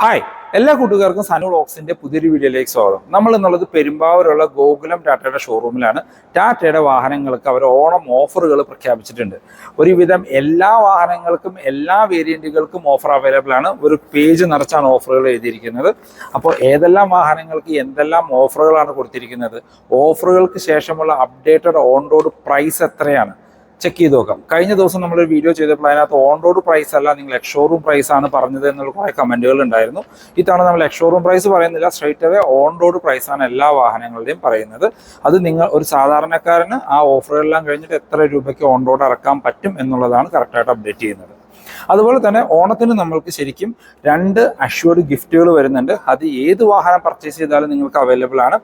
Hi എല്ലാ കൂട്ടുകാർക്കും സനു ഓക്സിന്റെ പുതിയൊരു വീഡിയോയിലേക്ക് സ്വാഗതം. നമ്മൾ എന്നുള്ളത് പെരുമ്പാവൂരുള്ള ഗോകുലം ടാറ്റയുടെ ഷോറൂമിലാണ് ടാറ്റയുടെ വാഹനങ്ങൾക്ക് അവർ ഓണം ഓഫറുകൾ പ്രഖ്യാപിച്ചിട്ടുണ്ട്. ഒരുവിധം എല്ലാ വാഹനങ്ങൾക്കും എല്ലാ വേരിയന്റുകൾക്കും ഓഫർ അവൈലബിൾ ആണ്. ഒരു പേജ് നിറച്ചാണ് ഓഫറുകൾ എഴുതിയിരിക്കുന്നത്. അപ്പോൾ ഏതെല്ലാം വാഹനങ്ങൾക്ക് എന്തെല്ലാം ഓഫറുകളാണ് കൊടുത്തിരിക്കുന്നത്? ഓഫറുകൾക്ക് ശേഷമുള്ള അപ്ഡേറ്റഡ് ഓൺ റോഡ് പ്രൈസ് എത്രയാണ്? ചെക്ക് ചെയ്ത് നോക്കാം. കഴിഞ്ഞ ദിവസം നമ്മൾ വീഡിയോ ചെയ്തപ്പോൾ അതിനകത്ത് ഓൺ റോഡ് പ്രൈസ് അല്ല നിങ്ങൾ എക്സ്ഷോറൂം പ്രൈസ് ആണ് പറഞ്ഞത് എന്നുള്ള കുറേ കമന്റുകൾ ഉണ്ടായിരുന്നു. ഇത്തവണ നമ്മൾ എക്സ്ഷോറൂം പ്രൈസ് പറയുന്നില്ല straight away on road price ആണ് എല്ലാ വാഹനങ്ങളുടെയും പറയുന്നത്. അത് നിങ്ങൾ ഒരു സാധാരണക്കാരന് ആ ഓഫറുകളെല്ലാം കഴിഞ്ഞിട്ട് എത്ര രൂപയ്ക്ക് ഓൺ റോഡ് ഇറക്കാൻ പറ്റും എന്നുള്ളതാണ് കറക്റ്റായിട്ട് അപ്ഡേറ്റ് ചെയ്യുന്നത്. അതുപോലെ തന്നെ ഓണത്തിന് നമ്മൾക്ക് ശരിക്കും രണ്ട് അഷ്യൂർഡ് ഗിഫ്റ്റുകൾ വരുന്നുണ്ട്. അത് ഏത് വാഹനം പർച്ചേസ് ചെയ്താലും നിങ്ങൾക്ക് അവൈലബിൾ ആണ്.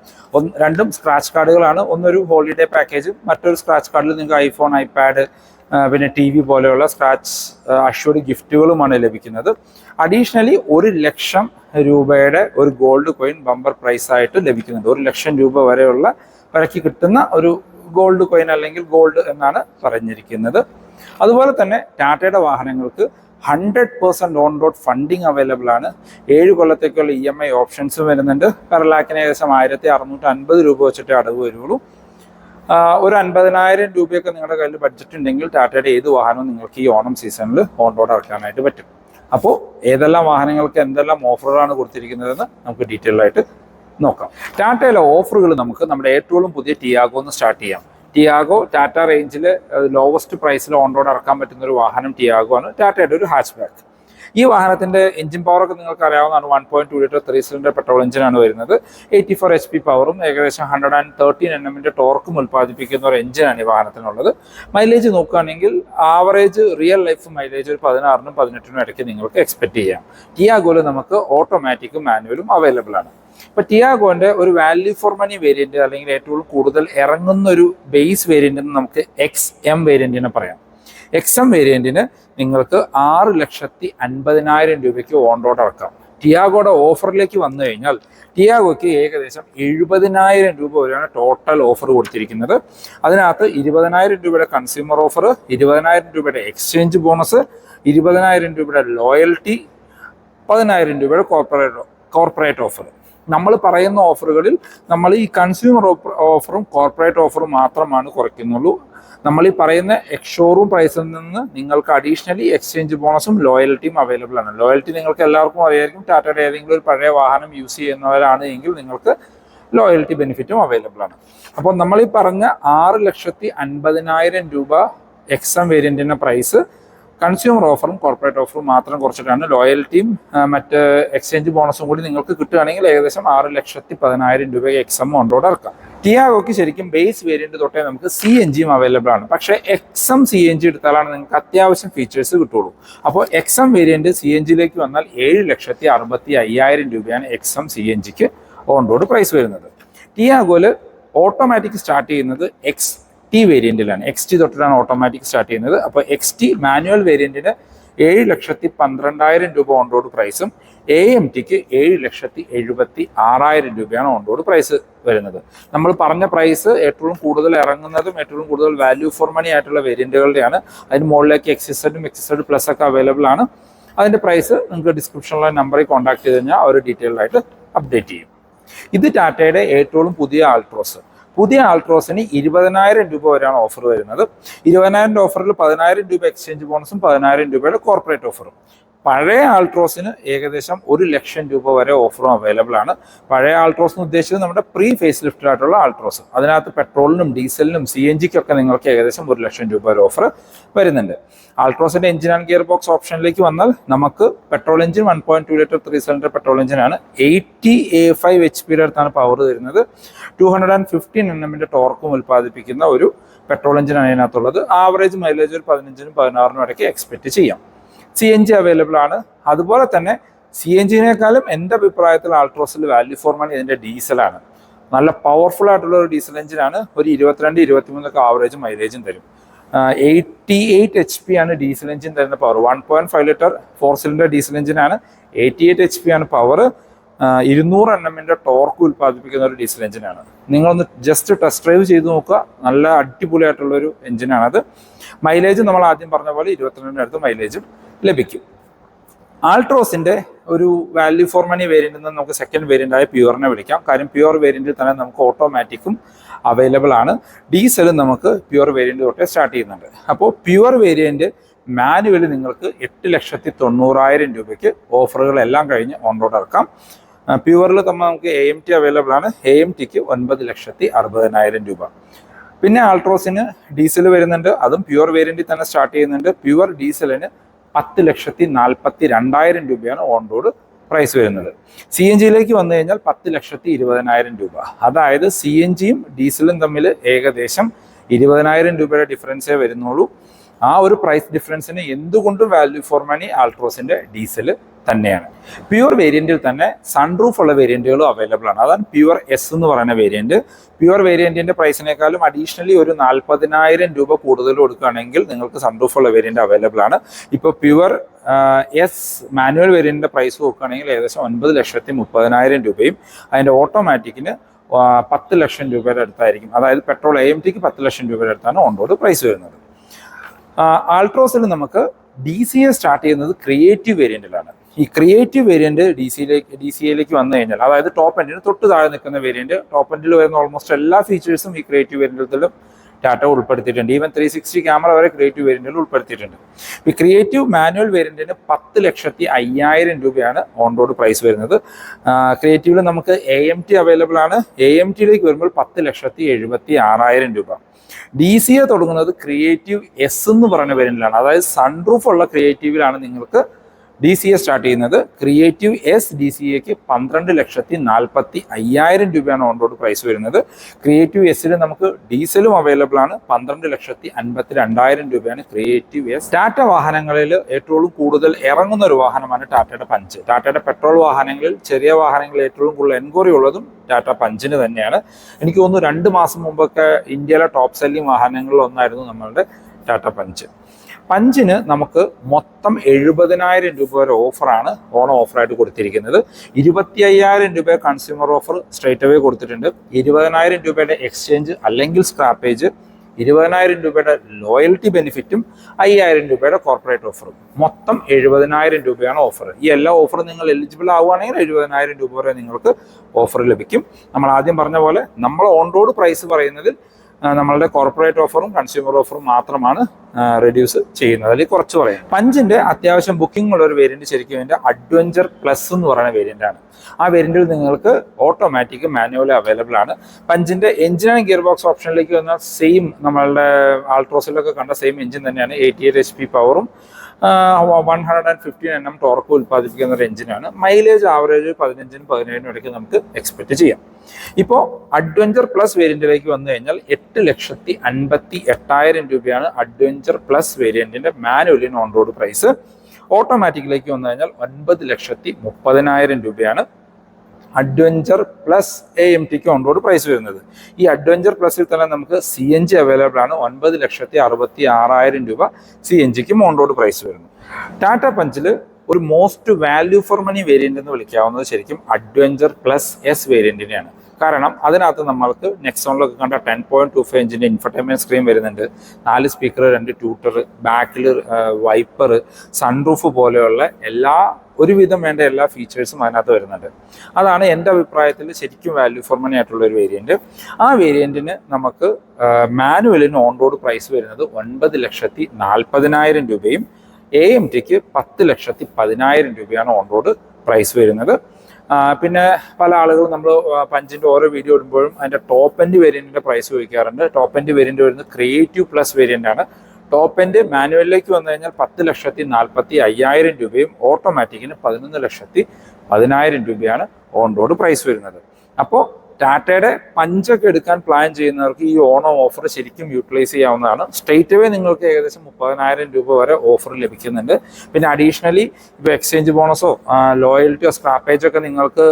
രണ്ടും സ്ക്രാച്ച് കാർഡുകളാണ് ഒന്നൊരു ഹോളിഡേ പാക്കേജ് മറ്റൊരു സ്ക്രാച്ച് കാർഡിൽ നിങ്ങൾക്ക് ഐഫോൺ ഐപാഡ് പിന്നെ ടി വി പോലെയുള്ള സ്ക്രാച്ച് അഷ്യൂർഡ് ഗിഫ്റ്റുകളുമാണ് ലഭിക്കുന്നത്. അഡീഷണലി ഒരു ലക്ഷം രൂപയുടെ ഒരു ഗോൾഡ് കോയിൻ ബമ്പർ പ്രൈസ് ആയിട്ട് ലഭിക്കുന്നുണ്ട് ഒരു ലക്ഷം രൂപ വരെയുള്ള വരയ്ക്ക് കിട്ടുന്ന ഒരു ഗോൾഡ് കോയിൻ അല്ലെങ്കിൽ ഗോൾഡ് എന്നാണ് പറഞ്ഞിരിക്കുന്നത്. അതുപോലെ തന്നെ ടാറ്റയുടെ വാഹനങ്ങൾക്ക് hundred percent on road funding available ആണ്. ഏഴ് കൊല്ലത്തേക്കുള്ള ഇ എം ഐ ഓപ്ഷൻസും വരുന്നുണ്ട്. പെർ ലാക്കിന് ഏകദേശം ആയിരത്തി അറുന്നൂറ്റി അൻപത് രൂപ വെച്ചിട്ട് അടവ് വരുള്ളൂ. ഒരു അൻപതിനായിരം രൂപയൊക്കെ നിങ്ങളുടെ കയ്യിൽ ബഡ്ജറ്റ് ഉണ്ടെങ്കിൽ ടാറ്റയുടെ ഏത് വാഹനവും നിങ്ങൾക്ക് ഈ ഓണം സീസണിൽ ഓൺ റോഡ് ഇറക്കാനായിട്ട് പറ്റും. അപ്പോൾ ഏതെല്ലാം വാഹനങ്ങൾക്ക് എന്തെല്ലാം ഓഫറുകളാണ് കൊടുത്തിരിക്കുന്നതെന്ന് നമുക്ക് ഡീറ്റെയിൽ ആയിട്ട് നോക്കാം. ടാറ്റയിലെ ഓഫറുകൾ നമുക്ക് നമ്മുടെ ഏറ്റവും പുതിയ ടിയാഗോ ഒന്ന് സ്റ്റാർട്ട് ചെയ്യാം. ടിയാഗോ ടാറ്റ റേഞ്ചിൽ ലോവസ്റ്റ് പ്രൈസിൽ ഓൺ റോഡ് ഇറക്കാൻ പറ്റുന്ന ഒരു വാഹനം ടിയാഗോ ആണ് ടാറ്റയുടെ ഒരു ഹാച്ച് ബാക്ക് ഈ വാഹനത്തിന്റെ എഞ്ചിൻ പവർ ഒക്കെ നിങ്ങൾക്ക് അറിയാവുന്നതാണ് one point two litre three cylinder petrol എഞ്ചിനാണ് വരുന്നത്. എയ്റ്റി ഫോർ എച്ച് പി പവറും ഏകദേശം ഹൺഡ്രഡ് ആൻഡ് തേർട്ടീൻ എൻ എമ്മിന്റെ ടോർക്കും ഉൽപ്പാദിപ്പിക്കുന്ന ഒരു എഞ്ചിനാണ് ഈ വാഹനത്തിനുള്ളത്. മൈലേജ് നോക്കുകയാണെങ്കിൽ ആവറേജ് റിയൽ ലൈഫ് മൈലേജ് ഒരു പതിനാറിനും പതിനെട്ടിനും ഇടയ്ക്ക് നിങ്ങൾക്ക് എക്സ്പെക്ട് ചെയ്യാം. ടിയാഗോയിൽ നമുക്ക് ഓട്ടോമാറ്റിക്കും മാനുവലും അവൈലബിൾ ആണ്. ഇപ്പൊ ടിയാഗോന്റെ ഒരു വാല്യൂ ഫോർ മണി വേരിയന്റ് അല്ലെങ്കിൽ ഏറ്റവും കൂടുതൽ ഇറങ്ങുന്ന ഒരു ബേസ് വേരിയന്റ് നമുക്ക് എക്സ് എം വേരിയന്റിനെ പറയാം. എക്സ് എം വേരിയന്റിന് നിങ്ങൾക്ക് ആറ് ലക്ഷത്തി അൻപതിനായിരം രൂപയ്ക്ക് ഓൺ റോഡ് ഇറക്കാം ടിയാഗോയുടെ ഓഫറിലേക്ക് വന്നു കഴിഞ്ഞാൽ ടിയാഗോയ്ക്ക് ഏകദേശം എഴുപതിനായിരം രൂപ വരെയാണ് ടോട്ടൽ ഓഫർ കൊടുത്തിരിക്കുന്നത്. അതിനകത്ത് ഇരുപതിനായിരം രൂപയുടെ കൺസ്യൂമർ ഓഫർ ഇരുപതിനായിരം രൂപയുടെ എക്സ്ചേഞ്ച് ബോണസ് ഇരുപതിനായിരം രൂപയുടെ ലോയൽറ്റി പതിനായിരം രൂപയുടെ കോർപ്പറേറ്റ് കോർപ്പറേറ്റ് ഓഫർ നമ്മൾ പറയുന്ന ഓഫറുകളിൽ നമ്മൾ ഈ കൺസ്യൂമർ ഓഫറും കോർപ്പറേറ്റ് ഓഫറും മാത്രമാണ് കുറയ്ക്കുന്നുള്ളൂ. നമ്മൾ ഈ പറയുന്ന എക്സ്ഷോറൂം പ്രൈസിൽ നിന്ന് നിങ്ങൾക്ക് അഡീഷണലി എക്സ്ചേഞ്ച് ബോണസും ലോയൽറ്റിയും അവൈലബിൾ ആണ്. ലോയൽറ്റി നിങ്ങൾക്ക് എല്ലാവർക്കും അറിയായിരിക്കും. ടാറ്റയുടെ ഏതെങ്കിലും ഒരു പഴയ വാഹനം യൂസ് ചെയ്യുന്നവരാണ് എങ്കിൽ നിങ്ങൾക്ക് ലോയൽറ്റി ബെനിഫിറ്റും അവൈലബിൾ ആണ്. അപ്പോൾ നമ്മൾ ഈ പറഞ്ഞ ആറ് ലക്ഷത്തി അൻപതിനായിരം രൂപ എക്സം വേരിയന്റിന്റെ പ്രൈസ് കൺസ്യൂമർ ഓഫറും കോർപ്പറേറ്റ് ഓഫറും മാത്രം കുറച്ചിട്ടാണ് ലോയൽറ്റിയും മറ്റ് എക്സ്ചേഞ്ച് ബോണസും കൂടി നിങ്ങൾക്ക് കിട്ടുകയാണെങ്കിൽ ഏകദേശം ആറ് ലക്ഷത്തി പതിനായിരം രൂപ എം ഓൺറോഡ് ഇറക്കാം. ടിയാഗോക്ക് ശരിക്കും ബേസ് വേരിയന്റ് തൊട്ടേ നമുക്ക് സി എൻ ജിയും അവൈലബിൾ ആണ്. പക്ഷേ എം സി എൻ ജി എടുത്താലാണ് നിങ്ങൾക്ക് അത്യാവശ്യം ഫീച്ചേഴ്സ് കിട്ടുള്ളൂ അപ്പോൾ X M variant C N ജിയിലേക്ക് വന്നാൽ ഏഴ് ലക്ഷത്തി അറുപത്തി അയ്യായിരം രൂപയാണ് എക്സ് എം സി എൻ ജിക്ക് ഓൺ റോഡ് പ്രൈസ് വരുന്നത്. ടിയാഗോയിൽ ഓട്ടോമാറ്റിക് സ്റ്റാർട്ട് ചെയ്യുന്നത് എക്സ് ടി വേരിയന്റിലാണ് എക്സ് ടി തൊട്ടിട്ടാണ് ഓട്ടോമാറ്റിക് സ്റ്റാർട്ട് ചെയ്യുന്നത്. അപ്പോൾ എക്സ് ടി മാനുവൽ വേരിയന്റിന് ഏഴ് ലക്ഷത്തി പന്ത്രണ്ടായിരം രൂപ ഓൺ റോഡ് പ്രൈസും എ എം ടിക്ക് ഏഴ് ലക്ഷത്തി എഴുപത്തി ആറായിരം രൂപയാണ് ഓൺ റോഡ് പ്രൈസ് വരുന്നത്. നമ്മൾ പറഞ്ഞ പ്രൈസ് ഏറ്റവും കൂടുതൽ ഇറങ്ങുന്നതും ഏറ്റവും കൂടുതൽ വാല്യൂ ഫോർ മണി ആയിട്ടുള്ള വേരിയന്റുകളുടെയാണ് അതിന് മുകളിലേക്ക് എക്സിസഡും എക്സിസഡ് പ്ലസ് ഒക്കെ അവൈലബിൾ ആണ്. അതിന്റെ പ്രൈസ് നിങ്ങൾക്ക് ഡിസ്ക്രിപ്ഷനിലുള്ള നമ്പറിൽ കോൺടാക്ട് ചെയ്ത് കഴിഞ്ഞാൽ അവർ ഡീറ്റെയിൽഡ് ആയിട്ട് അപ്ഡേറ്റ് ചെയ്യും. ഇത് ടാറ്റയുടെ ഏറ്റവും പുതിയ ആൾട്രോസ് പുതിയ ആൾട്രോസിന് ഇരുപതിനായിരം രൂപ വരെയാണ് ഓഫർ വരുന്നത്. ഇരുപതിനായിരം ഓഫറിൽ പതിനായിരം രൂപ എക്സ്ചേഞ്ച് ബോണസും പതിനായിരം രൂപയുടെ കോർപ്പറേറ്റ് ഓഫറും പഴയ ആൾട്രോസിന് ഏകദേശം ഒരു ലക്ഷം രൂപ വരെ ഓഫറും അവൈലബിൾ ആണ്. പഴയ ആൾട്രോസ് എന്ന് ഉദ്ദേശിച്ചത് നമ്മുടെ പ്രീ ഫേസ് ലിഫ്റ്റഡ് ആയിട്ടുള്ള ആൾട്രോസ്. അതിനകത്ത് പെട്രോളിനും ഡീസലിനും സി എൻ ജിക്കൊക്കെ നിങ്ങൾക്ക് ഏകദേശം ഒരു ലക്ഷം രൂപ വരെ ഓഫർ വരുന്നുണ്ട്. ആൾട്രോസിന്റെ എഞ്ചിൻ ആൻഡ് ഗിയർ ബോക്സ് ഓപ്ഷനിലേക്ക് വന്നാൽ നമുക്ക് petrol engine one point two litre three cylinder petrol എഞ്ചിനാണ് എയ്റ്റി എ ഫൈവ് എച്ച് പിയുടെ അടുത്താണ് പവർ തരുന്നത് two hundred and fifteen N എമ്മിന്റെ ടോർക്കും ഉൽപ്പാദിപ്പിക്കുന്ന ഒരു പെട്രോൾ എഞ്ചിനാണ് അതിനകത്തുള്ളത്. ആവറേജ് മൈലേജ് ഒരു പതിനഞ്ചിനും പതിനാറിനും ഇടയ്ക്ക് എക്സ്പെക്ട് ചെയ്യാം. സി എൻ ജി അവൈലബിൾ ആണ്. അതുപോലെ തന്നെ സി എൻ ജിനേക്കാളും എന്റെ അഭിപ്രായത്തിൽ ആൾട്രോസിൽ വാല്യൂ ഫോർ മണി ഇതിന്റെ ഡീസലാണ് നല്ല പവർഫുൾ ആയിട്ടുള്ള ഒരു ഡീസൽ എഞ്ചിനാണ് ഒരു ഇരുപത്തിരണ്ട് ഇരുപത്തിമൂന്നൊക്കെ ആവറേജ് മൈലേജും തരും. എയ്റ്റി എയ്റ്റ് എച്ച് പി ആണ് ഡീസൽ എഞ്ചിൻ തരുന്ന power one point five litre four cylinder diesel എഞ്ചിനാണ് എയ്റ്റി എയ്റ്റ് എച്ച് പി ആണ് പവർ ഇരുന്നൂറ് എൻ എമ്മിന്റെ ടോർക്ക് ഉൽപ്പാദിപ്പിക്കുന്ന ഒരു ഡീസൽ എഞ്ചിനാണ് നിങ്ങളൊന്ന് ജസ്റ്റ് ടെസ്റ്റ് ഡ്രൈവ് ചെയ്ത് നോക്കുക. നല്ല അടിപൊളിയായിട്ടുള്ള ഒരു എഞ്ചിനാണത് മൈലേജ് നമ്മൾ ആദ്യം പറഞ്ഞ പോലെ ഇരുപത്തിരണ്ടിനടുത്ത് മൈലേജും ലഭിക്കും. ആൾട്രോസിന്റെ ഒരു വാല്യൂ ഫോർ മണി വേരിയന്റിൽ നിന്ന് നമുക്ക് സെക്കൻഡ് വേരിയന്റ് ആയ പ്യുവറിനെ വിളിക്കാം. കാര്യം പ്യുവർ വേരിയന്റിൽ തന്നെ നമുക്ക് ഓട്ടോമാറ്റിക്കും അവൈലബിൾ ആണ്. ഡീസലും നമുക്ക് പ്യുവർ വേരിയന്റ് തൊട്ടേ സ്റ്റാർട്ട് ചെയ്യുന്നുണ്ട്. അപ്പോൾ പ്യുവർ വേരിയന്റ് മാനുവലി നിങ്ങൾക്ക് എട്ട് ലക്ഷത്തി തൊണ്ണൂറായിരം രൂപയ്ക്ക് ഓഫറുകളെല്ലാം കഴിഞ്ഞ് ഓൺ റോഡ് ഇറക്കാം പ്യുവറിൽ തന്നെ നമുക്ക് എ എം ടി അവൈലബിൾ ആണ്. എ എം ടിക്ക് ഒൻപത് ലക്ഷത്തി അറുപതിനായിരം രൂപ. പിന്നെ ആൾട്രോസിന് ഡീസൽ വരുന്നുണ്ട്. അതും പ്യുവർ വേരിയന്റിൽ തന്നെ സ്റ്റാർട്ട് ചെയ്യുന്നുണ്ട്. പ്യുവർ ഡീസലിന് പത്ത് ലക്ഷത്തി നാൽപ്പത്തി രണ്ടായിരം രൂപയാണ് ഓൺ റോഡ് പ്രൈസ് വരുന്നത്. സി എൻ ജിയിലേക്ക് വന്നു കഴിഞ്ഞാൽ പത്ത് ലക്ഷത്തി ഇരുപതിനായിരം രൂപ. അതായത് സി എൻ ജിയും ഡീസലും തമ്മിൽ ഏകദേശം ഇരുപതിനായിരം രൂപയുടെ ഡിഫറൻസേ വരുന്നുള്ളൂ. ആ ഒരു പ്രൈസ് ഡിഫറൻസിന് എന്തുകൊണ്ടും വാല്യൂ ഫോർ മണി ആൾട്രോസിന്റെ ഡീസൽ തന്നെയാണ്. പ്യുവർ വേരിയന്റിൽ തന്നെ സൺറൂഫ് ഉള്ള വേരിയന്റുകളും അവൈലബിൾ ആണ്. അതാണ് പ്യുവർ എസ് എന്ന് പറയുന്ന വേരിയന്റ് പ്യുവർ വേരിയന്റിന്റെ പ്രൈസിനേക്കാളും അഡീഷണലി ഒരു നാൽപ്പതിനായിരം രൂപ കൂടുതൽ കൊടുക്കുകയാണെങ്കിൽ നിങ്ങൾക്ക് സൺറൂഫ് ഉള്ള വേരിയന്റ് അവൈലബിൾ ആണ്. ഇപ്പോൾ പ്യുവർ എസ് മാനുവൽ വേരിയന്റിന്റെ പ്രൈസ് നോക്കുകയാണെങ്കിൽ ഏകദേശം ഒൻപത് ലക്ഷത്തി മുപ്പതിനായിരം രൂപയും അതിന്റെ ഓട്ടോമാറ്റിക്കിന് പത്ത് ലക്ഷം രൂപയുടെ അടുത്തായിരിക്കും. അതായത് പെട്രോൾ എ എം ടിക്ക് പത്ത് ലക്ഷം രൂപയുടെ അടുത്താണ് ഓൺ റോഡ് പ്രൈസ് വരുന്നത്. ആൾട്രോസിൽ നമുക്ക് ഡി സി എ സ്റ്റാർട്ട് ചെയ്യുന്നത് ക്രിയേറ്റീവ് വേരിയന്റിലാണ് ഈ ക്രിയേറ്റീവ് വേരിയന്റ് ഡി സിയിലേക്ക് ഡി സി എയിലേക്ക് വന്നു കഴിഞ്ഞാൽ അതായത് ടോപ്പ് എൻഡിന് തൊട്ട് താഴെ നിൽക്കുന്ന വേരിയന്റ് ടോപ്പ് എൻഡിൽ വരുന്ന ഓൾമോസ്റ്റ് എല്ലാ ഫീച്ചേഴ്സും ഈ ക്രിയേറ്റീവ് വേരിയന്റിലും ടാറ്റ ഉൾപ്പെടുത്തിയിട്ടുണ്ട്. ഈവൻ ത്രീ സിക്സ്റ്റി ക്യാമറ വരെ ക്രിയേറ്റീവ് വേരിയന്റിൽ ഉൾപ്പെടുത്തിയിട്ടുണ്ട്. ഈ ക്രിയേറ്റീവ് മാനുവൽ വേരിയന്റിന് പത്ത് ലക്ഷത്തി അയ്യായിരം രൂപയാണ് ഓൺ റോഡ് പ്രൈസ് വരുന്നത്. ക്രിയേറ്റീവിൽ നമുക്ക് എ എം ടി അവൈലബിൾ ആണ്. എ എം ടിയിലേക്ക് വരുമ്പോൾ പത്ത് ലക്ഷത്തി എഴുപത്തി ആറായിരം രൂപ. ഡി സി എ തുടങ്ങുന്നത് ക്രിയേറ്റീവ് എസ് എന്ന് പറയുന്ന വേരിയന്റിലാണ് അതായത് സൺറൂഫ് ഉള്ള ക്രിയേറ്റീവിലാണ് നിങ്ങൾക്ക് ഡി സി എ സ്റ്റാർട്ട് ചെയ്യുന്നത് ക്രിയേറ്റീവ് എസ് ഡി സി എക്ക് പന്ത്രണ്ട് ലക്ഷത്തി നാൽപ്പത്തി അയ്യായിരം രൂപയാണ് ഓൺ റോഡ് പ്രൈസ് വരുന്നത്. ക്രിയേറ്റീവ് എസിൽ നമുക്ക് ഡീസലും അവൈലബിൾ ആണ്. പന്ത്രണ്ട് ലക്ഷത്തി അൻപത്തി രണ്ടായിരം രൂപയാണ് ക്രിയേറ്റീവ് എസ് ടാറ്റ വാഹനങ്ങളിൽ ഏറ്റവും കൂടുതൽ ഇറങ്ങുന്ന ഒരു വാഹനമാണ് ടാറ്റയുടെ പഞ്ച് ടാറ്റയുടെ പെട്രോൾ വാഹനങ്ങളിൽ ചെറിയ വാഹനങ്ങളിൽ ഏറ്റവും കൂടുതൽ എൻക്വയറി ഉള്ളതും ടാറ്റ പഞ്ചിന് തന്നെയാണ്. എനിക്ക് തോന്നുന്നു രണ്ട് മാസം മുമ്പൊക്കെ ഇന്ത്യയിലെ ടോപ്പ് സെല്ലിംഗ് വാഹനങ്ങളിൽ ഒന്നായിരുന്നു നമ്മളുടെ ടാറ്റ പഞ്ച്. പഞ്ചിന് നമുക്ക് മൊത്തം എഴുപതിനായിരം രൂപ വരെ ഓഫറാണ് ഓണം ഓഫറായിട്ട് കൊടുത്തിരിക്കുന്നത്. ഇരുപത്തി അയ്യായിരം രൂപ കൺസ്യൂമർ ഓഫർ സ്ട്രേറ്റ് അവേ കൊടുത്തിട്ടുണ്ട്. ഇരുപതിനായിരം രൂപയുടെ എക്സ്ചേഞ്ച് അല്ലെങ്കിൽ സ്ക്രാപ്പേജ് ഇരുപതിനായിരം രൂപയുടെ ലോയൽറ്റി ബെനിഫിറ്റും അയ്യായിരം രൂപയുടെ കോർപ്പറേറ്റ് ഓഫറും മൊത്തം എഴുപതിനായിരം രൂപയാണ് ഓഫർ ഈ എല്ലാ ഓഫറും നിങ്ങൾ എലിജിബിൾ ആവുകയാണെങ്കിൽ എഴുപതിനായിരം രൂപ വരെ നിങ്ങൾക്ക് ഓഫർ ലഭിക്കും. നമ്മൾ ആദ്യം പറഞ്ഞ പോലെ നമ്മൾ ഓൺ റോഡ് പ്രൈസ് പറയുന്നതിൽ നമ്മളുടെ കോർപ്പറേറ്റ് ഓഫറും കൺസ്യൂമർ ഓഫറും മാത്രമാണ് റെഡ്യൂസ് ചെയ്യുന്നത്. അതിൽ കുറച്ച് പറയാം. പഞ്ചിന്റെ അത്യാവശ്യം ബുക്കിംഗ് ഉള്ള ഒരു വേരിയന്റ് ശരിക്കും ഇതിന്റെ അഡ്വഞ്ചർ പ്ലസ് എന്ന് പറയുന്ന വേരിയന്റ് ആണ്. ആ വേരിയന്റിൽ നിങ്ങൾക്ക് ഓട്ടോമാറ്റിക് മാനുവൽ അവൈലബിൾ ആണ്. പഞ്ചിന്റെ ആൻഡ് ഗിയർ ബോക്സ് ഓപ്ഷനിലേക്ക് വന്ന സെയിം നമ്മളുടെ ആൾട്രോസിലൊക്കെ കണ്ട സെയിം എഞ്ചിൻ തന്നെയാണ്. എയ്റ്റി എയ്റ്റ് എച്ച് പി പവറും വൺ ഹൺഡ്രഡ് ആൻഡ് ഫിഫ്റ്റീൻ എണ്ണം ടോർക്ക് ഉൽപ്പാദിപ്പിക്കുന്ന ഒരു എഞ്ചിനാണ് മൈലേജ് ആവറേജ് പതിനഞ്ചിനും പതിനേഴിനും ഇടയ്ക്ക് നമുക്ക് എക്സ്പെക്ട് ചെയ്യാം. ഇപ്പോൾ അഡ്വഞ്ചർ പ്ലസ് വേരിയന്റിലേക്ക് വന്നു കഴിഞ്ഞാൽ എട്ട് ലക്ഷത്തി അൻപത്തി എട്ടായിരം രൂപയാണ് അഡ്വഞ്ചർ പ്ലസ് വേരിയന്റിന്റെ മാനുവലിൻ ഓൺ റോഡ് പ്രൈസ് ഓട്ടോമാറ്റിക്കിലേക്ക് വന്നു കഴിഞ്ഞാൽ ഒൻപത് ലക്ഷത്തി മുപ്പതിനായിരം രൂപയാണ് അഡ്വഞ്ചർ പ്ലസ് എ എം ടിക്ക് ഓൺ റോഡ് പ്രൈസ് വരുന്നത്. ഈ അഡ്വഞ്ചർ പ്ലസിൽ തന്നെ നമുക്ക് സി എൻ ജി അവൈലബിൾ ആണ്. ഒൻപത് ലക്ഷത്തി അറുപത്തി ആറായിരം രൂപ സി എൻ ജിക്കും ഓൺ റോഡ് പ്രൈസ് വരുന്നു. ടാറ്റ പഞ്ചിൽ ഒരു most value for money variant എന്ന് വിളിക്കാവുന്നത് ശരിക്കും അഡ്വഞ്ചർ പ്ലസ് എസ് വേരിയന്റിനെയാണ് കാരണം അതിനകത്ത് നമ്മൾക്ക് നെക്സോണിലൊക്കെ കണ്ട ടെൻ പോയിന്റ് ടു ഫൈവ് ഇഞ്ചിന്റെ ഇൻഫർടൈൻമെന്റ് സ്ക്രീൻ വരുന്നുണ്ട്. നാല് സ്പീക്കർ രണ്ട് ട്യൂട്ടർ ബാക്കിൽ വൈപ്പർ സൺറൂഫ് പോലെയുള്ള എല്ലാ ഒരുവിധം വേണ്ട എല്ലാ ഫീച്ചേഴ്സും അതിനകത്ത് വരുന്നുണ്ട്. അതാണ് എന്റെ അഭിപ്രായത്തിൽ ശരിക്കും വാല്യൂ ഫോർ മണി ആയിട്ടുള്ള ഒരു വേരിയന്റ് ആ വേരിയന്റിന് നമുക്ക് മാനുവലിന് ഓൺ റോഡ് പ്രൈസ് വരുന്നത് ഒൻപത് ലക്ഷത്തി നാൽപ്പതിനായിരം രൂപയും എ എം ടിക്ക് പത്ത് ലക്ഷത്തി പതിനായിരം രൂപയാണ് ഓൺ റോഡ് പ്രൈസ് വരുന്നത്. പിന്നെ പല ആളുകളും നമ്മൾ പഞ്ചിന്റെ ഓരോ വീഡിയോ ഇടുമ്പോഴും അതിന്റെ ടോപ്പ് എൻഡ് വേരിയന്റിന്റെ പ്രൈസ് ചോദിക്കാറുണ്ട്. ടോപ്പ് എൻഡ് വേരിയന്റ് വരുന്നത് ക്രിയേറ്റീവ് പ്ലസ് വേരിയന്റ് ആണ്. ടോപ്പ് എൻഡ് മാനുവലിലേക്ക് വന്നു കഴിഞ്ഞാൽ പത്ത് ലക്ഷത്തി നാൽപ്പത്തി അയ്യായിരം രൂപയും ഓട്ടോമാറ്റിക്കിന് പതിനൊന്ന് ലക്ഷത്തി പതിനായിരം രൂപയാണ് ഓൺ റോഡ് പ്രൈസ് വരുന്നത്. അപ്പോൾ ടാറ്റയുടെ പഞ്ചൊക്കെ എടുക്കാൻ പ്ലാൻ ചെയ്യുന്നവർക്ക് ഈ ഓണം ഓഫർ ശരിക്കും യൂട്ടിലൈസ് ചെയ്യാവുന്നതാണ്. സ്ട്രേറ്റ് അവേ നിങ്ങൾക്ക് ഏകദേശം മുപ്പതിനായിരം രൂപ വരെ ഓഫർ ലഭിക്കുന്നുണ്ട്. പിന്നെ അഡീഷണലി ഇപ്പോൾ എക്സ്ചേഞ്ച് ബോണസോ ലോയൽറ്റിയോ സ്ക്രാപ്പേജോ ഒക്കെ നിങ്ങൾക്ക്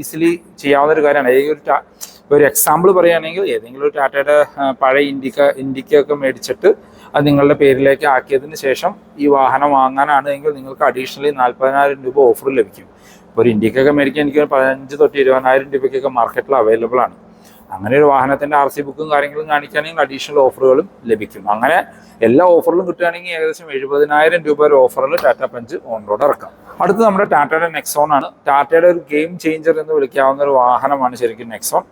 ഈസിലി ചെയ്യാവുന്ന ഒരു കാര്യമാണ്. ഏതെങ്കിലും ഒരു ഒരു എക്സാമ്പിൾ പറയുകയാണെങ്കിൽ ഏതെങ്കിലും ഒരു ടാറ്റയുടെ പഴയ ഇൻഡിക്ക ഇൻഡിക്കയൊക്കെ മേടിച്ചിട്ട് അത് നിങ്ങളുടെ പേരിലേക്ക് ആക്കിയതിന് ശേഷം ഈ വാഹനം വാങ്ങാനാണ് എങ്കിൽ നിങ്ങൾക്ക് അഡീഷണലി നാൽപ്പതിനായിരം രൂപ ഓഫർ ലഭിക്കും. ഇപ്പോൾ ഒരു ഇന്ത്യക്കൊക്കെ മേടിക്കാൻ എനിക്ക് പതിനഞ്ച് തൊട്ട് ഇരുപതിനായിരം രൂപയ്ക്കൊക്കെ മാർക്കറ്റിൽ അവൈലബിൾ ആണ്. അങ്ങനെ ഒരു വാഹനത്തിന്റെ ആർ സി ബുക്കും കാര്യങ്ങളും കാണിക്കുകയാണെങ്കിൽ അഡീഷണൽ ഓഫറുകളും ലഭിക്കും. അങ്ങനെ എല്ലാ ഓഫറിലും കിട്ടുകയാണെങ്കിൽ ഏകദേശം എഴുപതിനായിരം രൂപ ഒരു ഓഫറിൽ ടാറ്റ പഞ്ച് ഓൺ റോഡ് ഇറക്കാം. അടുത്ത് നമ്മുടെ ടാറ്റയുടെ നെക്സോൺ ആണ്. ടാറ്റയുടെ ഒരു ഗെയിം ചേഞ്ചർ എന്ന് വിളിക്കാവുന്ന ഒരു വാഹനമാണ് ശരിക്കും നെക്സോൺ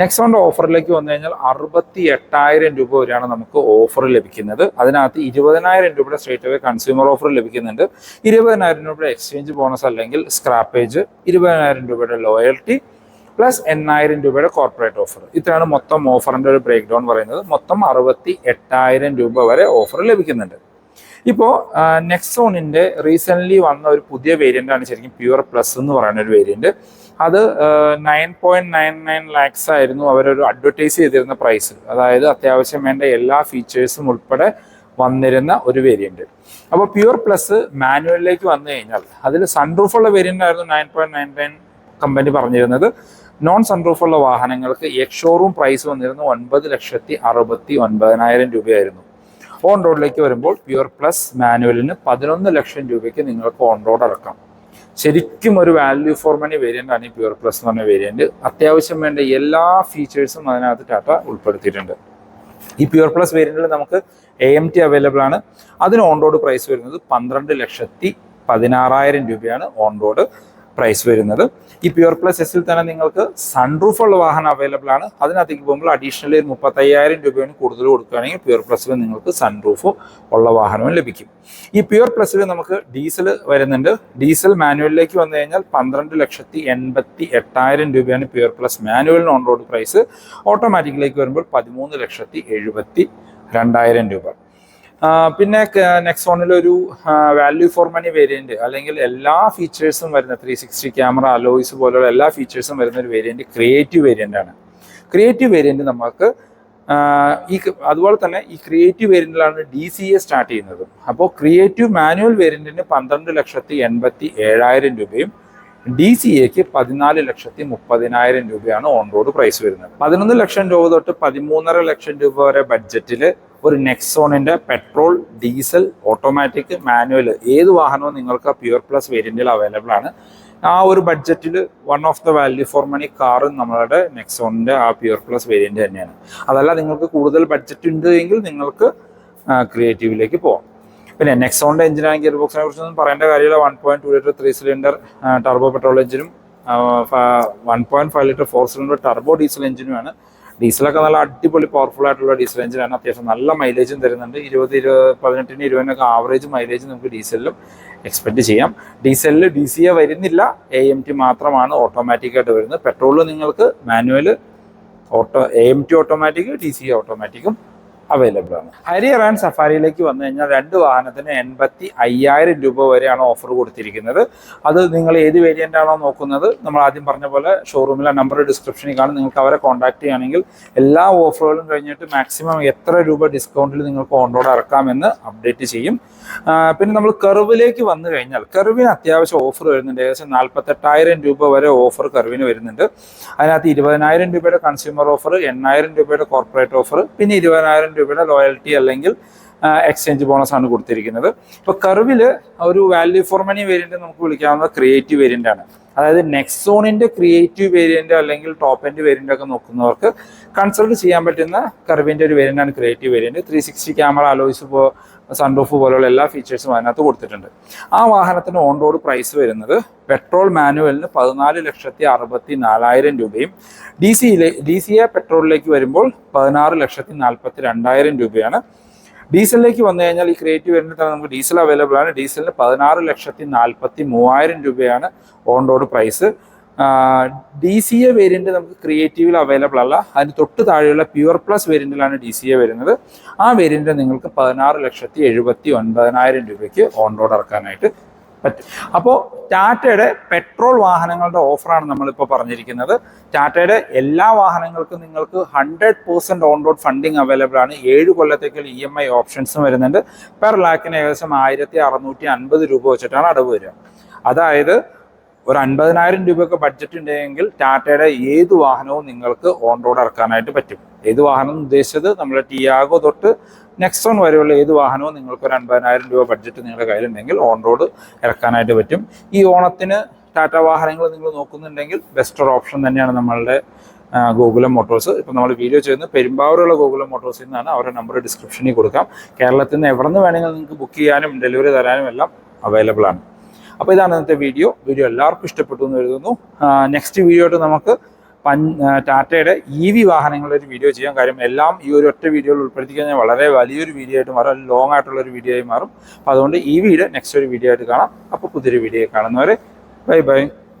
നെക്സോണിന്റെ ഓഫറിലേക്ക് വന്നു കഴിഞ്ഞാൽ അറുപത്തി എട്ടായിരം രൂപ വരെയാണ് നമുക്ക് ഓഫർ ലഭിക്കുന്നത്. അതിനകത്ത് ഇരുപതിനായിരം രൂപയുടെ സ്ട്രേറ്റ് അവേ കൺസ്യൂമർ ഓഫർ ലഭിക്കുന്നുണ്ട്. ഇരുപതിനായിരം രൂപയുടെ എക്സ്ചേഞ്ച് ബോണസ് അല്ലെങ്കിൽ സ്ക്രാപ്പേജ് ഇരുപതിനായിരം രൂപയുടെ ലോയൽറ്റി പ്ലസ് എണ്ണായിരം രൂപയുടെ കോർപ്പറേറ്റ് ഓഫർ ഇത്രയാണ് മൊത്തം ഓഫറിന്റെ ഒരു ബ്രേക്ക് ഡൗൺ പറയുന്നത്. മൊത്തം അറുപത്തി എട്ടായിരം രൂപ വരെ ഓഫർ ലഭിക്കുന്നുണ്ട്. ഇപ്പോൾ നെക്സോണിന്റെ റീസെന്റ്ലി വന്ന ഒരു പുതിയ വേരിയന്റ് ആണ് ശരിക്കും പ്യുവർ പ്ലസ് എന്ന് പറയുന്ന ഒരു വേരിയന്റ് അത് nine point nine nine lakhs ആയിരുന്നു അവരൊരു അഡ്വർടൈസ് ചെയ്തിരുന്ന പ്രൈസ് അതായത് അത്യാവശ്യം വേണ്ട എല്ലാ ഫീച്ചേഴ്സും ഉൾപ്പെടെ വന്നിരുന്ന ഒരു വേരിയന്റ് അപ്പോൾ പ്യുവർ പ്ലസ് മാനുവലിലേക്ക് വന്നു കഴിഞ്ഞാൽ അതിൽ സൺറൂഫുള്ള വേരിയന്റ് ആയിരുന്നു nine point nine nine company പറഞ്ഞിരുന്നത്. നോൺ സൺറൂഫുള്ള വാഹനങ്ങൾക്ക് എക്സ് ഷോറൂം പ്രൈസ് വന്നിരുന്നത് ഒൻപത് ലക്ഷത്തി അറുപത്തി ഒൻപതിനായിരം രൂപയായിരുന്നു. ഓൺ റോഡിലേക്ക് വരുമ്പോൾ പ്യുവർ പ്ലസ് മാനുവലിന് പതിനൊന്ന് ലക്ഷം രൂപയ്ക്ക് നിങ്ങൾക്ക് ഓൺ റോഡ് അടക്കാം. ശരിക്കും ഒരു വാല്യൂ ഫോർ മണി വേരിയന്റ് ആണ് ഈ പ്യുവർ പ്ലസ് എന്ന് പറഞ്ഞ വേരിയന്റ് അത്യാവശ്യം വേണ്ട എല്ലാ ഫീച്ചേഴ്സും അതിനകത്ത് ടാറ്റ ഉൾപ്പെടുത്തിയിട്ടുണ്ട്. ഈ പ്യുവർ പ്ലസ് വേരിയന്റിൽ നമുക്ക് എ എം ടി അവൈലബിൾ ആണ്. അതിന് ഓൺ റോഡ് പ്രൈസ് വരുന്നത് പന്ത്രണ്ട് ലക്ഷത്തി പതിനാറായിരം രൂപയാണ് ഓൺ റോഡ് പ്രൈസ് വരുന്നത്. ഈ പ്യുവർ പ്ലസ് എസിൽ തന്നെ നിങ്ങൾക്ക് സൺറൂഫ് ഉള്ള വാഹനം അവൈലബിൾ ആണ്. അതിനകത്തേക്ക് പോകുമ്പോൾ അഡീഷണലി ഒരു മുപ്പത്തയ്യായിരം രൂപയാണ് കൂടുതൽ കൊടുക്കുകയാണെങ്കിൽ പ്യുവർ പ്ലസ്സിൽ നിങ്ങൾക്ക് സൺറൂഫ് ഉള്ള വാഹനവും ലഭിക്കും. ഈ പ്യുവർ പ്ലസ്സിൽ നമുക്ക് ഡീസൽ വരുന്നുണ്ട്. ഡീസൽ മാനുവലിലേക്ക് വന്നു കഴിഞ്ഞാൽ പന്ത്രണ്ട് ലക്ഷത്തി എൺപത്തി എട്ടായിരം രൂപയാണ് പ്യുവർ പ്ലസ് മാനുവലിന് ഓൺ റോഡ് പ്രൈസ് ഓട്ടോമാറ്റിക്കിലേക്ക് വരുമ്പോൾ പതിമൂന്ന് ലക്ഷത്തി എഴുപത്തി രണ്ടായിരം രൂപ. പിന്നെ നെക്സോണിൽ ഒരു വാല്യൂ ഫോർ മണി വേരിയന്റ് അല്ലെങ്കിൽ എല്ലാ ഫീച്ചേഴ്സും വരുന്ന ത്രീ സിക്സ്റ്റി ക്യാമറ അലോയ്സ് പോലുള്ള എല്ലാ ഫീച്ചേഴ്സും വരുന്ന ഒരു വേരിയന്റ് ക്രിയേറ്റീവ് വേരിയന്റ് ആണ്. ക്രിയേറ്റീവ് വേരിയന്റ് നമുക്ക് ഈ അതുപോലെ തന്നെ ഈ ക്രിയേറ്റീവ് വേരിയന്റിലാണ് ഡി സി എ സ്റ്റാർട്ട് ചെയ്യുന്നത്. അപ്പോൾ ക്രിയേറ്റീവ് മാനുവൽ വേരിയന്റിന് പന്ത്രണ്ട് ലക്ഷത്തി എൺപത്തി ഏഴായിരം രൂപയും ഡി സി എക്ക് പതിനാല് ലക്ഷത്തി മുപ്പതിനായിരം രൂപയാണ് ഓൺ റോഡ് പ്രൈസ് വരുന്നത്. പതിനൊന്ന് ലക്ഷം രൂപ തൊട്ട് പതിമൂന്നര ലക്ഷം രൂപ വരെ ബഡ്ജറ്റിൽ ഒരു നെക്സോണിന്റെ പെട്രോൾ ഡീസൽ ഓട്ടോമാറ്റിക് മാനുവൽ ഏത് വാഹനവും നിങ്ങൾക്ക് പ്യുവർ പ്ലസ് വേരിയന്റിൽ അവൈലബിൾ ആണ്. ആ ഒരു ബഡ്ജറ്റിൽ one of the value for money കാറും നമ്മളുടെ നെക്സോണിന്റെ ആ പ്യുവർ പ്ലസ് വേരിയന്റ് തന്നെയാണ്. അതല്ല നിങ്ങൾക്ക് കൂടുതൽ ബഡ്ജറ്റ് ഉണ്ട് എങ്കിൽ നിങ്ങൾക്ക് ക്രിയേറ്റീവിലേക്ക് പോകാം പിന്നെ നെക്സോണിന്റെ ആൻഡ് ഗിയർ ബോക്സിനെ കുറിച്ചൊന്നും പറയേണ്ട കാര്യമില്ല. One point two litre three cylinder turbo petrol എഞ്ചിനും one point five litre four cylinder turbo diesel എഞ്ചിനുമാണ് ഡീസലൊക്കെ നല്ല അടിപൊളി പവർഫുൾ ആയിട്ടുള്ള ഡീസൽ എഞ്ചിനാണ് അത്യാവശ്യം നല്ല മൈലേജും തരുന്നുണ്ട്. ഇരുപത് ഇരുപത് പതിനെട്ടിന് ഇരുപതിനൊക്കെ ആവറേജ് മൈലേജ് നമുക്ക് ഡീസലിലും എക്സ്പെക്ട് ചെയ്യാം. ഡീസലിൽ ഡി സി എ വരുന്നില്ല. എ എം ടി മാത്രമാണ് ഓട്ടോമാറ്റിക്കായിട്ട് വരുന്നത്. പെട്രോളിൽ നിങ്ങൾക്ക് manual auto A M T automatic D C A ഓട്ടോമാറ്റിക്കും available ആണ്. ഹരിയർ ആൻഡ് സഫാരിയിലേക്ക് വന്നു കഴിഞ്ഞാൽ രണ്ട് വാഹനത്തിന് എൺപത്തി അയ്യായിരം രൂപ വരെയാണ് ഓഫർ കൊടുത്തിരിക്കുന്നത്. അത് നിങ്ങൾ ഏത് വേരിയന്റ് ആണോ നോക്കുന്നത് നമ്മൾ ആദ്യം പറഞ്ഞ പോലെ ഷോറൂമിലെ നമ്പർ ഡിസ്ക്രിപ്ഷനിൽ കാണും. നിങ്ങൾക്ക് അവരെ കോൺടാക്ട് ചെയ്യുകയാണെങ്കിൽ എല്ലാ ഓഫറുകളും കഴിഞ്ഞിട്ട് മാക്സിമം എത്ര രൂപ ഡിസ്കൗണ്ടിൽ നിങ്ങൾക്ക് ഓൺറോഡ് ഇറക്കാമെന്ന് അപ്ഡേറ്റ് ചെയ്യും. പിന്നെ നമ്മൾ കർവിലേക്ക് വന്നു കഴിഞ്ഞാൽ കർവിന് അത്യാവശ്യം ഓഫർ വരുന്നുണ്ട്. ഏകദേശം നാൽപ്പത്തെട്ടായിരം രൂപ വരെ ഓഫർ കർവിന് വരുന്നുണ്ട്. അതിനകത്ത് ഇരുപതിനായിരം രൂപയുടെ കൺസ്യൂമർ ഓഫർ എണ്ണായിരം രൂപയുടെ കോർപ്പറേറ്റ് ഓഫർ പിന്നെ ഇരുപതിനായിരം രൂപയുടെ ലോയൽറ്റി അല്ലെങ്കിൽ എക്സ്ചേഞ്ച് ബോണസ് ആണ് കൊടുത്തിരിക്കുന്നത്. ഇപ്പോൾ കർവിൽ ഒരു വാല്യൂ ഫോർ മണി വേരിയന്റ് നമുക്ക് വിളിക്കാവുന്ന ക്രിയേറ്റീവ് വേരിയന്റ് ആണ്. അതായത് നെക്സോണിന്റെ ക്രിയേറ്റീവ് വേരിയന്റ് അല്ലെങ്കിൽ ടോപ്പ് എൻഡ് വേരിയന്റ് ഒക്കെ നോക്കുന്നവർക്ക് കൺസൾട്ട് ചെയ്യാൻ പറ്റുന്ന കർവിന്റെ ഒരു വേരിയന്റ് ആണ് creative variant three sixty camera alloys sunroof പോലുള്ള എല്ലാ ഫീച്ചേഴ്സും അതിനകത്ത് കൊടുത്തിട്ടുണ്ട്. ആ വാഹനത്തിന് ഓൺ റോഡ് പ്രൈസ് വരുന്നത് പെട്രോൾ മാനുവലിന് പതിനാല് ലക്ഷത്തി അറുപത്തി നാലായിരം രൂപയും ഡി സിയിലെ ഡി സി എ പെട്രോളിലേക്ക് വരുമ്പോൾ പതിനാറ് ലക്ഷത്തി നാൽപ്പത്തി രണ്ടായിരം രൂപയാണ്. ഡീസലിലേക്ക് വന്നു കഴിഞ്ഞാൽ ഈ ക്രിയേറ്റീവ് വരുന്നിട്ട് നമുക്ക് ഡീസൽ അവൈലബിൾ ആണ്. ഡീസലിന് പതിനാറ് ലക്ഷത്തി നാൽപ്പത്തി മൂവായിരം രൂപയാണ് on road price D C A variant നമുക്ക് ക്രിയേറ്റീവിൽ അവൈലബിൾ അല്ല. അതിന് തൊട്ട് താഴെയുള്ള പ്യുവർ പ്ലസ് വേരിയന്റിലാണ് ഡി സി എ വരുന്നത്. ആ വേരിയന്റ് നിങ്ങൾക്ക് പതിനാറ് ലക്ഷത്തി എഴുപത്തി ഒൻപതിനായിരം രൂപയ്ക്ക് ഓൺ റോഡ് ഇറക്കാനായിട്ട് പറ്റും. അപ്പോൾ ടാറ്റയുടെ പെട്രോൾ വാഹനങ്ങളുടെ ഓഫറാണ് നമ്മളിപ്പോൾ പറഞ്ഞിരിക്കുന്നത്. ടാറ്റയുടെ എല്ലാ വാഹനങ്ങൾക്കും നിങ്ങൾക്ക് hundred percent on road funding available ആണ്. ഏഴ് കൊല്ലത്തേക്കുള്ള ഇ എം ഐ ഓപ്ഷൻസും വരുന്നുണ്ട്. പെർ ലാക്കിന് ഏകദേശം ആയിരത്തി അറുന്നൂറ്റി അൻപത് രൂപ വെച്ചിട്ടാണ് അടവ് വരിക. അതായത് ഒരു അൻപതിനായിരം രൂപയൊക്കെ ബഡ്ജറ്റ് ഉണ്ടെങ്കിൽ ടാറ്റയുടെ ഏത് വാഹനവും നിങ്ങൾക്ക് ഓൺ റോഡ് ഇറക്കാനായിട്ട് പറ്റും. ഏത് വാഹനം ഉദ്ദേശിച്ചത് നമ്മുടെ ടിയാഗോ തൊട്ട് നെക്സോൺ വരെയുള്ള ഏത് വാഹനവും നിങ്ങൾക്ക് ഒരു അൻപതിനായിരം രൂപ ബഡ്ജറ്റ് നിങ്ങളുടെ കയ്യിലുണ്ടെങ്കിൽ ഓൺ റോഡ് ഇറക്കാനായിട്ട് പറ്റും. ഈ ഓണത്തിന് ടാറ്റ വാഹനങ്ങൾ നിങ്ങൾ നോക്കുന്നുണ്ടെങ്കിൽ ബെസ്റ്റ് ഒരു ഓപ്ഷൻ തന്നെയാണ് നമ്മളുടെ ഗോകുലം മോട്ടോഴ്സ് ഇപ്പം നമ്മൾ വീഡിയോ ചെയ്യുന്നത് പെരുമ്പാവൂരുള്ള ഗോകുലം മോട്ടോഴ്സിൽ നിന്നാണ് അവരുടെ നമ്പർ ഡിസ്ക്രിപ്ഷനിൽ കൊടുക്കാം. കേരളത്തിൽ നിന്ന് എവിടെ നിന്ന് വേണമെങ്കിലും നിങ്ങൾക്ക് ബുക്ക് ചെയ്യാനും ഡെലിവറി തരാനും എല്ലാം അവൈലബിൾ ആണ്. അപ്പോൾ ഇതാണ് ഇന്നത്തെ വീഡിയോ വീഡിയോ എല്ലാവർക്കും ഇഷ്ടപ്പെട്ടു എന്ന് കരുതുന്നു. നെക്സ്റ്റ് വീഡിയോ നമുക്ക് പൻ ടാറ്റയുടെ ഇ വി വാഹനങ്ങളുടെ ഒരു വീഡിയോ ചെയ്യാം. കാര്യം എല്ലാം ഈ ഒരു ഒറ്റ വീഡിയോയിൽ ഉൾപ്പെടുത്തി കഴിഞ്ഞാൽ വളരെ വലിയൊരു വീഡിയോ ആയിട്ട് മാറും. ലോങ് ആയിട്ടുള്ള ഒരു വീഡിയോ ആയി മാറും. അപ്പോൾ അതുകൊണ്ട് ഇ വിയുടെ നെക്സ്റ്റ് ഒരു വീഡിയോ ആയിട്ട് കാണാം. അപ്പോൾ പുതിയൊരു വീഡിയോ കാണുന്നവരെ ബൈ ബൈ